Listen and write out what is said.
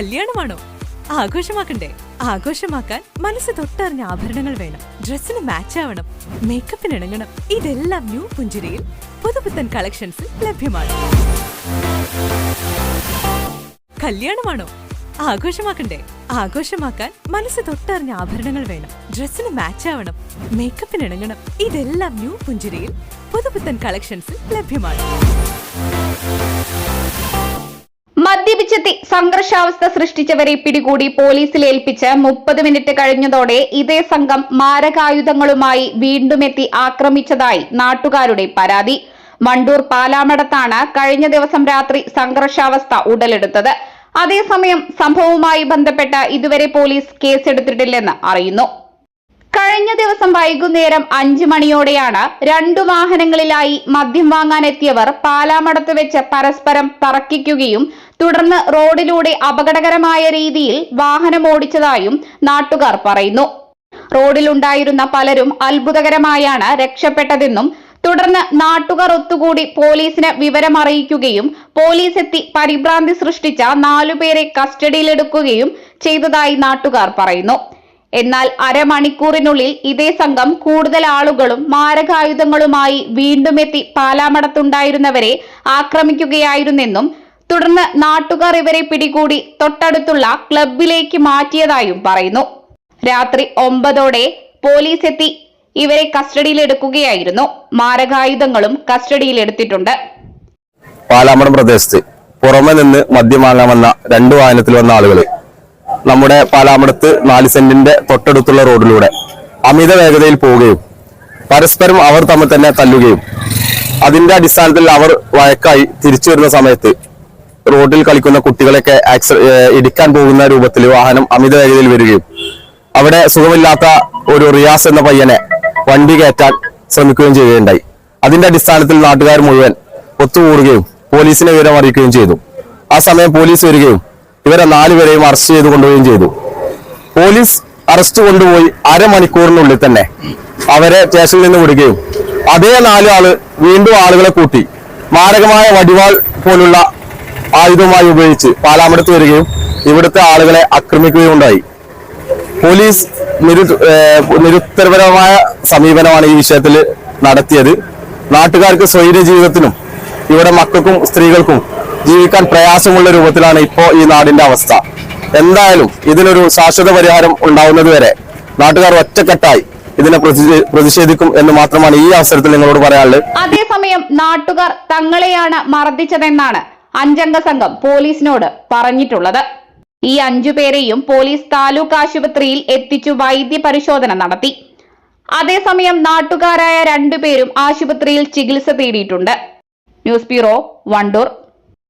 കല്യാണമാണോ? ആഘോഷമാക്കണ്ടേ? ആഘോഷമാക്കാൻ മനസ്സ് തൊട്ടറിഞ്ഞ ആഭരണങ്ങൾ വേണം. ഡ്രസ്സിന് മാച്ച് ആവണം. മേക്കപ്പിന് ഇണങ്ങണം. ഇതെല്ലാം ന്യൂ പുഞ്ചിരിയിൽ പുതുപുത്തൻ കളക്ഷൻസിൽ ലഭ്യമാണ്. കല്യാണമാണോ? ആഘോഷമാക്കണ്ടേ? ആഘോഷമാക്കാൻ മനസ്സ് തൊട്ടറിഞ്ഞ ആഭരണങ്ങൾ വേണം. ഡ്രസ്സിന് മാച്ച് ആവണം. മേക്കപ്പിന് ഇണങ്ങണം. ഇതെല്ലാം ന്യൂ പുഞ്ചിരിയിൽ പുതുപുത്തൻ കളക്ഷൻസിൽ ലഭ്യമാണ്. മദ്യപിച്ചെത്തി. സംഘർഷാവസ്ഥ സൃഷ്ടിച്ചവരെ പിടികൂടി പോലീസിൽ ഏൽപ്പിച്ച് മുപ്പത് മിനിറ്റ് കഴിഞ്ഞതോടെ ഇതേ സംഘം മാരകായുധങ്ങളുമായി വീണ്ടും എത്തി ആക്രമിച്ചതായി നാട്ടുകാരുടെ പരാതി. മണ്ടൂർ പാലാമടത്താണ് കഴിഞ്ഞ ദിവസം രാത്രി സംഘർഷാവസ്ഥ ഉടലെടുത്തത്. അതേസമയം സംഭവവുമായി ബന്ധപ്പെട്ട് ഇതുവരെ പോലീസ് കേസെടുത്തിട്ടില്ലെന്ന് അറിയുന്നു. കഴിഞ്ഞ ദിവസം വൈകുന്നേരം അഞ്ചു മണിയോടെയാണ് രണ്ടു വാഹനങ്ങളിലായി മദ്യം വാങ്ങാനെത്തിയവർ പാലാമടത്ത് വെച്ച് പരസ്പരം തറക്കിക്കുകയും തുടർന്ന് റോഡിലൂടെ അപകടകരമായ രീതിയിൽ വാഹനം ഓടിച്ചതായും നാട്ടുകാർ പറയുന്നു. റോഡിലുണ്ടായിരുന്ന പലരും അത്ഭുതകരമായാണ് രക്ഷപ്പെട്ടതെന്നും തുടർന്ന് നാട്ടുകാർ ഒത്തുകൂടി പോലീസിന് വിവരമറിയിക്കുകയും പോലീസ് എത്തി പരിഭ്രാന്തി സൃഷ്ടിച്ച നാലുപേരെ കസ്റ്റഡിയിലെടുക്കുകയും ചെയ്തതായി നാട്ടുകാർ പറയുന്നു. എന്നാൽ അരമണിക്കൂറിനുള്ളിൽ ഇതേ സംഘം കൂടുതൽ ആളുകളും മാരകായുധങ്ങളുമായി വീണ്ടും എത്തി പാലാമടത്തുണ്ടായിരുന്നവരെ ആക്രമിക്കുകയായിരുന്നെന്നും തുടർന്ന് നാട്ടുകാർ ഇവരെ പിടികൂടി തൊട്ടടുത്തുള്ള ക്ലബിലേക്ക് മാറ്റിയതായും പറയുന്നു. രാത്രി ഒമ്പതോടെ പോലീസ് എത്തി ഇവരെ കസ്റ്റഡിയിലെടുക്കുകയായിരുന്നു. മാരകായുധങ്ങളും കസ്റ്റഡിയിലെടുത്തിട്ടുണ്ട്. പാലാമടം പ്രദേശത്ത് പുറമെ നിന്ന് മദ്യം വാങ്ങാൻ വന്ന രണ്ട് വാഹനത്തിൽ വന്ന ആളുകൾ നമ്മുടെ പാലാമടത്ത് നാല് സെന്റിന്റെ തൊട്ടടുത്തുള്ള റോഡിലൂടെ അമിത വേഗതയിൽ പോവുകയും പരസ്പരം അവർ തമ്മിൽ തന്നെ തല്ലുകയും അതിന്റെ അടിസ്ഥാനത്തിൽ അവർ വഴക്കായി തിരിച്ചു വരുന്ന സമയത്ത് റോഡിൽ കളിക്കുന്ന കുട്ടികളെയൊക്കെ ആക്സ ഇടിക്കാൻ പോകുന്ന രൂപത്തിൽ വാഹനം അമിത വേഗതയിൽ വരികയും അവിടെ സുഖമില്ലാത്ത ഒരു റിയാസ് എന്ന പയ്യനെ വണ്ടി കയറ്റാൻ ശ്രമിക്കുകയും ചെയ്യുകയുണ്ടായി. അതിന്റെ അടിസ്ഥാനത്തിൽ നാട്ടുകാർ മുഴുവൻ ഒത്തുകൂടുകയും പോലീസിനെ വിവരം അറിയിക്കുകയും ചെയ്തു. ആ സമയം പോലീസ് വരികയും ഇവരെ നാലുപേരെയും അറസ്റ്റ് ചെയ്ത് കൊണ്ടുപോവുകയും ചെയ്തു. പോലീസ് അറസ്റ്റ് കൊണ്ടുപോയി അരമണിക്കൂറിനുള്ളിൽ തന്നെ അവരെ സ്റ്റേഷനിൽ നിന്ന് വിടുകയും അതേ നാലു ആൾ വീണ്ടും ആളുകളെ കൂട്ടി മാരകമായ വടിവാൾ പോലുള്ള ആയുധമായി ഉപയോഗിച്ച് പാലാമടത്ത് വരികയും ഇവിടുത്തെ ആളുകളെ ആക്രമിക്കുകയും ഉണ്ടായി പോലീസ് നിരു നിരുത്തരപരമായ സമീപനമാണ് ഈ വിഷയത്തിൽ നടത്തിയത്. നാട്ടുകാർക്ക് സ്വൈര്യ ജീവിതത്തിനും ഇവിടെ മക്കൾക്കും സ്ത്രീകൾക്കും ജീവിക്കാൻ പ്രയാസമുള്ള രൂപത്തിലാണ് ഇപ്പോ ഈ നാടിന്റെ അവസ്ഥ. എന്തായാലും ഇതിനൊരു ശാശ്വത പരിഹാരം ഉണ്ടാവുന്നത് വരെ നാട്ടുകാർ ഒറ്റക്കെട്ടായി ഇതിനെ പ്രതിഷേധിക്കും എന്ന് മാത്രമാണ് ഈ അവസരത്തിൽ നിങ്ങളോട് പറയാനുള്ളത്. അതേസമയം നാട്ടുകാർ തങ്ങളെയാണ് മർദ്ദിച്ചതെന്നാണ് അഞ്ചംഗ സംഘം പോലീസിനോട് പറഞ്ഞിട്ടുള്ളത്. ഈ അഞ്ചു പേരെയും പോലീസ് താലൂക്ക് ആശുപത്രിയിൽ എത്തിച്ചു വൈദ്യ പരിശോധന നടത്തി. അതേസമയം നാട്ടുകാരായ രണ്ടുപേരും ആശുപത്രിയിൽ ചികിത്സ തേടിയിട്ടുണ്ട്. News bureau Wandoor.